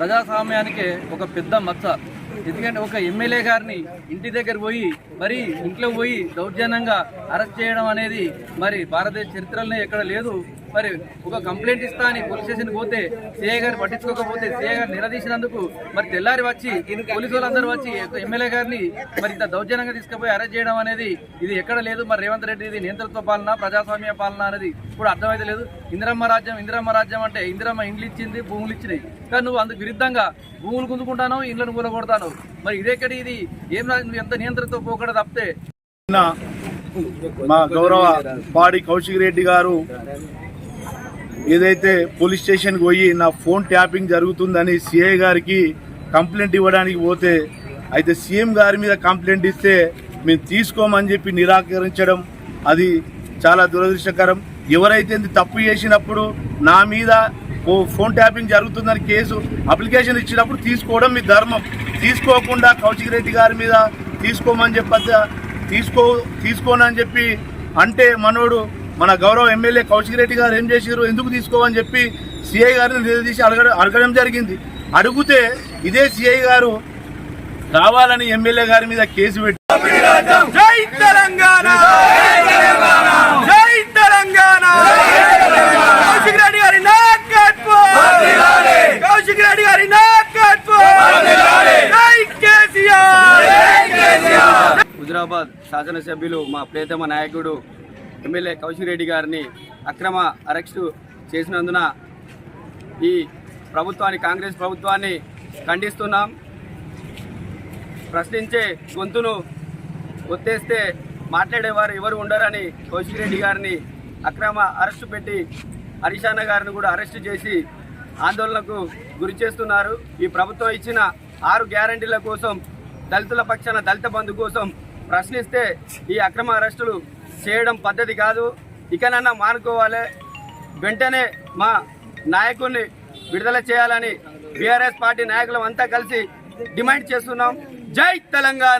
ప్రజాస్వామ్యానికే ఒక పెద్ద మచ్చ. ఎందుకంటే ఒక ఎమ్మెల్యే గారిని ఇంటి దగ్గర పోయి మరి ఇంట్లో పోయి దౌర్జన్యంగా అరెస్ట్ చేయడం అనేది మరి భారతదేశ చరిత్రలోనే ఎక్కడ లేదు. మరి ఒక కంప్లైంట్ ఇస్తా అని పోలీస్ స్టేషన్ పోతే సిఐ గారు పట్టించుకోకపోతే సిఐ గారు నిలదీసినందుకు మరి తెల్లారి వచ్చి పోలీసు వాళ్ళందరూ వచ్చి ఎమ్మెల్యే గారిని మరి ఇంత దౌర్జన్యంగా తీసుకుపోయి అరెస్ట్ చేయడం అనేది ఇది ఎక్కడ లేదు. మరి రేవంత్ రెడ్డి ఇది నియంత్రణతో పాలన ప్రజాస్వామ్య పాలన అనేది ఇప్పుడు అర్థమైతే లేదు. ఇందిరమ్మ రాజ్యం ఇందిరమ్మ రాజ్యం అంటే ఇందిరమ్మ ఇండ్లు ఇచ్చింది భూములు ఇచ్చినాయి. కానీ నువ్వు అందుకు విరుద్ధంగా భూములు గుంజుకుంటాను ఇండ్లను కూలగొడతాను మరి ఇదేక్కడి ఇది ఏం నువ్వు ఎంత నియంత్రణతో పోకూడదు తప్పితే మా గౌరవ పాడి కౌశిక్ రెడ్డి గారు ఏదైతే పోలీస్ స్టేషన్కి పోయి నా ఫోన్ ట్యాపింగ్ జరుగుతుందని సిఐ గారికి కంప్లైంట్ ఇవ్వడానికి పోతే అయితే సీఎం గారి మీద కంప్లైంట్ ఇస్తే మేము తీసుకోమని చెప్పి నిరాకరించడం అది చాలా దురదృష్టకరం. ఎవరైతే ఇది తప్పు చేసినప్పుడు నా మీద ఓ ఫోన్ ట్యాపింగ్ జరుగుతుందని కేసు అప్లికేషన్ ఇచ్చినప్పుడు తీసుకోవడం మీ ధర్మం. తీసుకోకుండా కౌశిక్ రెడ్డి గారి మీద తీసుకోమని చెప్ప తీసుకో తీసుకోనని చెప్పి అంటే మనోడు మన గౌరవ ఎమ్మెల్యే కౌశిక్ రెడ్డి గారు ఏం చేశారు ఎందుకు తీసుకోవని చెప్పి సిఐ గారిని నిలదీసి అడగడం అడగడం జరిగింది. అడిగితే ఇదే సిఐ గారు కావాలని ఎమ్మెల్యే గారి మీద కేసు పెట్టి జై తెలంగాణ! జై తెలంగాణ! కౌశిక్ రెడ్డి గారి నాయకత్వం! కౌశిక్ రెడ్డి గారి నాయకత్వం! జై కేసీఆర్! హుజరాబాద్ శాసనసభ్యులు మా ప్రియతమ నాయకుడు ఎమ్మెల్యే కౌశిక్ రెడ్డి గారిని అక్రమ అరెస్టు చేసినందున ఈ ప్రభుత్వాన్ని కాంగ్రెస్ ప్రభుత్వాన్ని ఖండిస్తున్నాం. ప్రశ్నించే గొంతును ఒత్తేస్తే మాట్లాడేవారు ఎవరు ఉండరని కౌశిక్ రెడ్డి గారిని అక్రమ అరెస్టు పెట్టి హరిశాన గారిని కూడా అరెస్టు చేసి ఆందోళనకు గురి చేస్తున్నారు. ఈ ప్రభుత్వం ఇచ్చిన ఆరు గ్యారంటీల కోసం దళితుల పక్షాన దళిత బంధు కోసం ప్రశ్నిస్తే ఈ అక్రమ అరెస్టులు చేయడం పద్ధతి కాదు. ఇకనన్నా మానుకోవాలి. వెంటనే మా నాయకుడిని విడుదల చేయాలని బీఆర్ఎస్ పార్టీ నాయకులం అంతా కలిసి డిమాండ్ చేస్తున్నాం. జై తెలంగాణ.